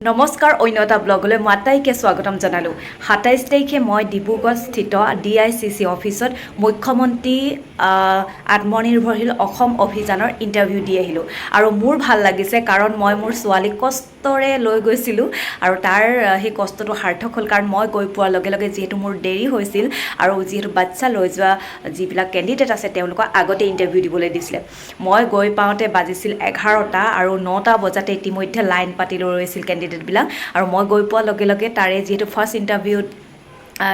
নমস্কাৰ অন্য এটা ব্লগলৈ মই আটাইকে স্বাগতম জনালোঁ। সাতাইছ তাৰিখে মই ডিব্ৰুগড় স্থিত ডি আই চি চি অফিচত মুখ্যমন্ত্ৰী আত্মনিৰ্ভৰশীল অসম অভিযানৰ ইণ্টাৰভিউ দি আহিলোঁ। আৰু মোৰ ভাল লাগিছে কাৰণ মই মোৰ ছোৱালীক কষ্টৰে লৈ গৈছিলোঁ আৰু তাৰ সেই কষ্টটো সাৰ্থক হ'ল কাৰণ মই গৈ পোৱাৰ লগে লগে যিহেতু মোৰ দেৰি হৈছিল আৰু যিহেতু বাচ্ছা লৈ যোৱা যিবিলাক কেণ্ডিডেট আছে তেওঁলোকক আগতে ইণ্টাৰভিউ দিবলৈ দিছিলে। মই গৈ পাওঁতে বাজিছিল এঘাৰটা আৰু নটা বজাতে ইতিমধ্যে লাইন পাতি লৈ ৰৈছিল কেণ্ডিডেটবিলাক আৰু মই গৈ পোৱাৰ লগে লগে তাৰে যিহেতু ফাৰ্ষ্ট ইণ্টাৰভিউত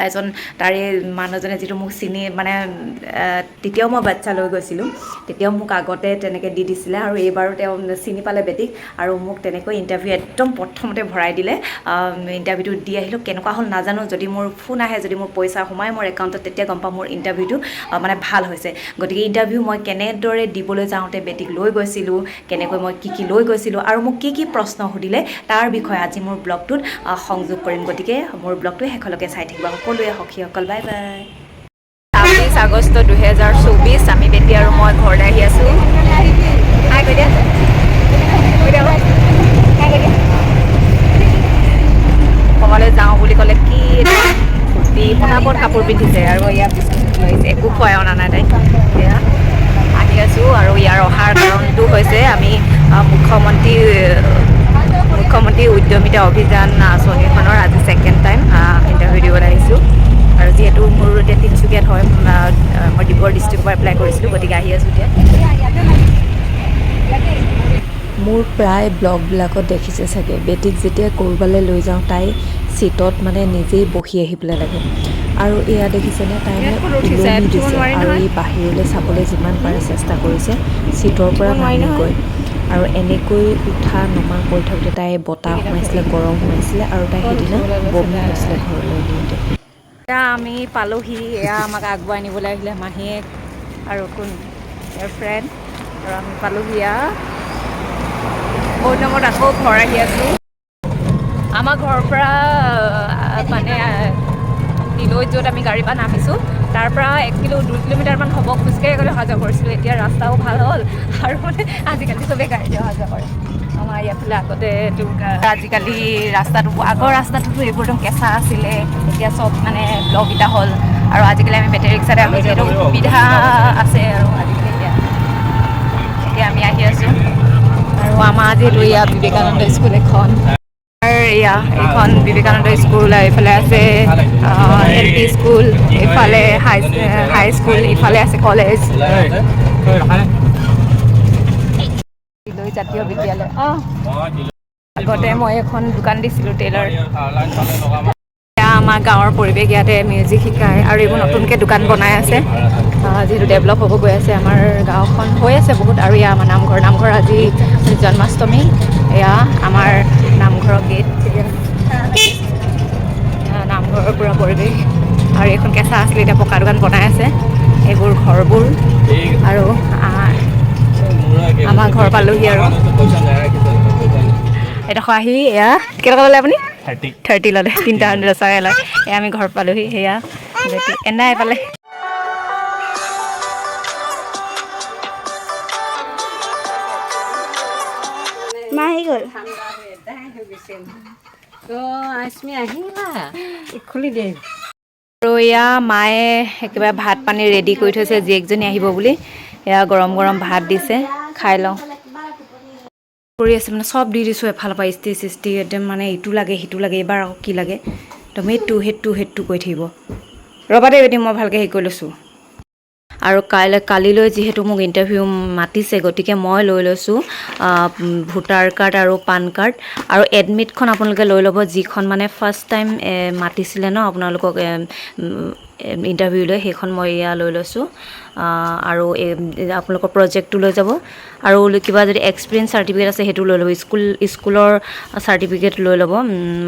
এজন তাৰে মানুহজনে যিটো মোক চিনি মানে তেতিয়াও মই বাচ্ছা লৈ গৈছিলোঁ। তেতিয়াও মোক আগতে তেনেকৈ দি দিছিলে আৰু এইবাৰো তেওঁ চিনি পালে বেটিক আৰু মোক তেনেকৈ ইণ্টাৰভিউ একদম প্ৰথমতে ভৰাই দিলে। ইণ্টাৰভিউটো দি আহিলোঁ। কেনেকুৱা হ'ল নাজানো। যদি মোৰ ফোন আহে, যদি মোৰ পইচা সোমায় মোৰ একাউণ্টত তেতিয়া গম পাম মোৰ ইণ্টাৰভিউটো মানে ভালো হৈছে। গতিকে ইণ্টাৰভিউ মই কেনেদৰে দিবলৈ যাওঁতে বেটিক লৈ গৈছিলোঁ, কেনেকৈ মই কি কি লৈ গৈছিলোঁ আৰু মোক কি কি প্ৰশ্ন সুধিলে, তাৰ বিষয়ে আজি মোৰ ব্লগটোত সংযোগ কৰিম। গতিকে মোৰ ব্লগটো শেষলৈকে চাই থাকিবা। সকলোৱে সখীসকল বাই বাই। ছাব্বিছ আগষ্ট দুহেজাৰ চৌবিছ আমি বেটি আৰু মই ঘৰলৈ আহি আছোঁ। ক'ৰবালৈ যাওঁ বুলি ক'লে কি পটাপট কাপোৰ পিন্ধিছে আৰু ইয়াত একো খুৱাই অনা নাই এয়া আহি আছোঁ আৰু ইয়াৰ অহাৰ কাৰণটো হৈছে আমি মুখ্যমন্ত্ৰী মুখ্যমন্ত্ৰী উদ্যমিতা অভিযান আঁচনিখনৰ আজি ছেকেণ্ড টাইম ইণ্টাৰভিউ দিবলৈ আহিছোঁ। আৰু যিহেতু মোৰ এতিয়া তিনিচুকীয়াত হয় মই ডিব্ৰুগড় ডিষ্ট্ৰিক্টৰ পৰা এপ্লাই কৰিছিলোঁ গতিকে আহি আছোঁ এতিয়া। মোৰ প্ৰায় ব্লগবিলাকত দেখিছে চাগে বেটিক যেতিয়া ক'ৰবালৈ লৈ যাওঁ তাই চিটত মানে নিজেই বহি আহিবলৈ লাগে আৰু এয়া দেখিছেনে তাই দিছে আৰু এই বাহিৰলৈ চাবলৈ যিমান পাৰে চেষ্টা কৰিছে চিটৰ পৰা নামি গৈ। আৰু এনেকৈ উঠা নমা কৰি থাকোঁতে তাই বতাহ সোমাইছিলে গৰম সোমাইছিলে আৰু তাই সেইদিনা বমি হৈছিলে ঘৰলৈ নিওঁতে এতিয়া আমি পালোহি এয়া আমাক আগুৱাই নিবলৈ আহিলে মাহীয়েক আৰু কোন? ফ্ৰেণ্ড আৰু আমি পালোহি বহুত নামত আকৌ ঘৰ আহি আছোঁ। আমাৰ ঘৰৰ পৰা মানে নিলৈ য'ত আমি গাড়ীৰ পৰা নামিছোঁ। তাৰ পৰা এক কিলো, দুই কিলোমিটাৰমান হ'ব, খোজকাঢ়ি গ'লে অহা যোৱা কৰিছিলোঁ। এতিয়া ৰাস্তাও ভালো হ'ল। আৰু মানে আজিকালি চবেই গাড়ীতে অহা যোৱা কৰে। আমাৰ ইয়াৰফালে আগতে আজিকালি ৰাস্তাটো, আগৰ ৰাস্তাটোতো এইবোৰ একদম কেঁচা আছিলে। এতিয়া চব মানে ব্লককেইটা হ'ল। আৰু আজিকালি আমি বেটেৰী ৰিক্সাতে আমি যিহেতু সুবিধা আছে আৰু আজিকালি এতিয়া। এতিয়া আমি আহি আছোঁ। আৰু আমাৰ যিহেতু ইয়াত বিবেকানন্দ স্কুল এখন। এয়া এইখন বিবেকানন্দ স্কুল, এইফালে আছে এল পি স্কুল, এইফালে হাই হাই স্কুল ইফালে আছে কলেজ। জাতীয় বিদ্যালয়। অঁ আগতে মই এখন দোকান দিছিলোঁ টেইলাৰ আমাৰ গাঁৱৰ পৰিৱেশ, ইয়াতে মিউজিক শিকায় আৰু এইবোৰ নতুনকৈ দোকান বনাই আছে। যিহেতু ডেভেলপ হ'ব গৈ আছে আমাৰ গাঁওখন। হৈ আছে বহুত আৰু এয়া আমাৰ নামঘৰ। নামঘৰ আজি জন্মাষ্টমী। এয়া আমাৰ নামঘৰৰ গেট আহ, নামঘৰৰ পূৰা পৰিৱেশ। আৰু এইখন কেঁচা আছিলে এতিয়া পকা দোকান বনাই আছে। এইবোৰ ঘৰবোৰ। আৰু আমাৰ ঘৰ পালোহি আৰু। এডোখৰ আহি এয়া কেইটকা ল'লে আপুনি? থাৰ্টি ল'লে তিনিটা হাণ্ড্ৰেড চাৰে লয় এয়া আমি ঘৰত পালোহি সেয়া এনাই পালে খুলি আৰু এয়া মায়ে একেবাৰে ভাত পানী ৰেডি কৰি থৈছে জীয়েকজনী আহিব বুলি। এয়া গৰম গৰম ভাত দিছে খাই লওঁ। কৰি আছে মানে চব দি দিছোঁ এফালৰ পৰা ইষ্টি চিষ্টি একদম মানে ইটো লাগে সিটো লাগে এইবাৰ আকৌ কি লাগে। একদম সেইটো সেইটো সেইটো কৈ থাকিব। ৰ'বা দেই বেটি মই ভালকৈ হেৰি কৰি লৈছোঁ। আৰু কাইলৈ, কালিলৈ যিহেতু মোক ইণ্টাৰভিউ মাতিছে, গতিকে মই লৈ লৈছোঁ ভোটাৰ কাৰ্ড আৰু পান কাৰ্ড। আৰু এডমিটখন আপোনালোকে লৈ ল'ব, যিখন মানে ফাৰ্ষ্ট টাইম মাতিছিলে ন, আপোনালোকক ইণ্টাৰভিউলৈ সেইখন মই এয়া লৈ লৈছোঁ। আৰু আপোনালোকৰ প্ৰজেক্টটো লৈ যাব। আৰু কিবা যদি এক্সপিৰিয়েঞ্চ চাৰ্টিফিকেট আছে সেইটো লৈ ল'ব। স্কুল স্কুলৰ চাৰ্টিফিকেট লৈ ল'ব।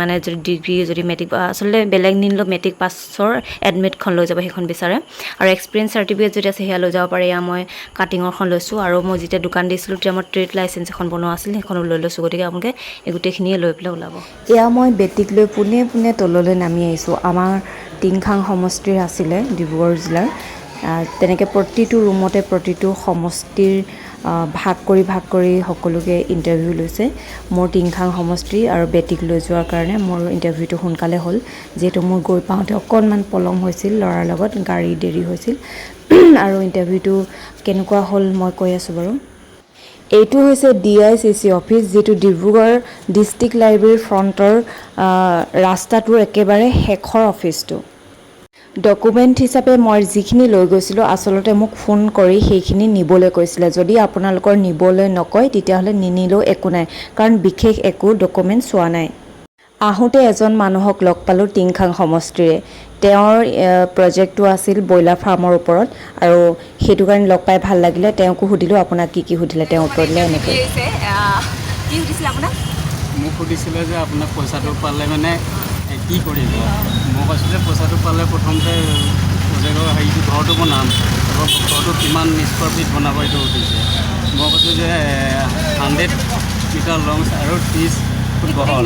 মানে যদি ডিগ্ৰী যদি মেট্ৰিক আচলতে বেলেগ নিনিলেও মেট্ৰিক পাছৰ এডমিটখন লৈ যাব সেইখন বিচাৰে। আৰু এক্সপিৰিয়েঞ্চ চাৰ্টিফিকেট যদি আছে সেয়া লৈ যাব পাৰে। এয়া মই কাটিঙৰখন লৈছোঁ। আৰু মই যেতিয়া দোকান দিছিলোঁ, তেতিয়া মই ট্ৰেড লাইচেঞ্চ এখন বনোৱা আছিল। সেইখনো লৈ লৈছোঁ। গতিকে আপোনালোকে এই গোটেইখিনিয়ে লৈ পেলাই ওলাব। এয়া মই বেটিক লৈ পোনে পোনে তললৈ নামি আহিছোঁ। আমাৰ টিংখাং সমষ্টিৰ আছিলে ডিব্ৰুগড় জিলাৰ। তেনেকৈ প্ৰতিটো ৰুমতে প্ৰতিটো সমষ্টিৰ ভাগ কৰি ভাগ কৰি সকলোকে ইণ্টাৰভিউ লৈছে। মোৰ টিংখাং সমষ্টি আৰু বেটিক লৈ যোৱাৰ কাৰণে মোৰ ইণ্টাৰভিউটো সোনকালে হ'ল। যিহেতু মোৰ গৈ পাওঁতে অকণমান পলম হৈছিল, ল'ৰাৰ লগত গাড়ী দেৰি হৈছিল। আৰু ইণ্টাৰভিউটো কেনেকুৱা হ'ল মই কৈ আছোঁ বাৰু। এইটো হৈছে D I C C office, যিটো ডিব্ৰুগড় ডিষ্ট্ৰিক্ট লাইব্ৰেৰীৰ ফ্ৰণ্টৰ ৰাস্তাটোৰ একেবাৰে শেষৰ অফিচটো। ডকুমেণ্ট হিচাপে মই যিখিনি লৈ গৈছিলোঁ আচলতে মোক ফোন কৰি সেইখিনি নিবলৈ কৈছিলে। যদি আপোনালোকৰ নিবলৈ নকয় তেতিয়াহ'লে নিনিলেও একো নাই কাৰণ বিশেষ একো ডকুমেণ্ট চোৱা নাই। আহোঁতে এজন মানুহক লগ পালোঁ টিংখাং সমষ্টিৰে। তেওঁৰ প্ৰজেক্টটো আছিল ব্ৰইলাৰ ফাৰ্মৰ ওপৰত আৰু সেইটো কাৰণে লগ পাই ভাল লাগিলে। তেওঁকো সুধিলোঁ আপোনাক কি কি সুধিলে? তেওঁ উত্তৰ দিলে এনেকৈ। কি সুধিছিলে আপোনাক? মোক সুধিছিলে যে আপোনাক পইচাটো পালে মানে কি কৰিব? মই কৈছোঁ যে পইচাটো পালে প্ৰথমতে প্ৰজেক্টৰ হেৰিটো ঘৰটো বনাম। তাৰপৰা ঘৰটো কিমান স্কোৱাৰ ফিট বনাব এইটো সুধিছে মই কৈছোঁ যে হাণ্ড্ৰেড মিটাৰ লং আৰু ত্ৰিছ ফুট বহল।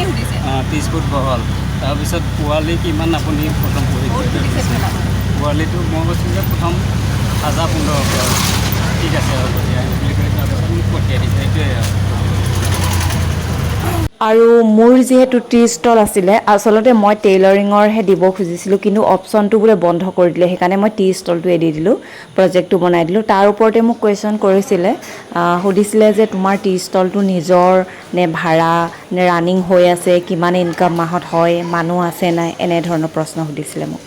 ত্ৰিছ ফুট বহল। তাৰপিছত পোৱালি কিমান আপুনি প্ৰথম পঢ়িব পোৱালিটো মই কৈছোঁ যে প্ৰথম হাজাৰ পোন্ধৰশ। ঠিক আছে হ'ব দিয়া বুলি কৈ তাৰপিছত মোক পঠিয়াই দিছে সেইটোৱে আৰু আৰু মোৰ যিহেতু টি ষ্টল আছিলে আচলতে মই টেইলৰিঙৰহে দিব খুজিছিলোঁ কিন্তু অপশ্যনটো বোলে বন্ধ কৰি দিলে সেইকাৰণে মই টি ষ্টলটোৱে দি দিলোঁ প্ৰজেক্টটো বনাই দিলোঁ। তাৰ ওপৰতে মোক কুৱেশ্যন কৰিছিলে সুধিছিলে যে তোমাৰ টি ষ্টলটো নিজৰ নে ভাড়া নে ৰানিং হৈ আছে কিমান ইনকাম মাহত হয় মানুহ আছে নাই এনেধৰণৰ প্ৰশ্ন সুধিছিলে মোক।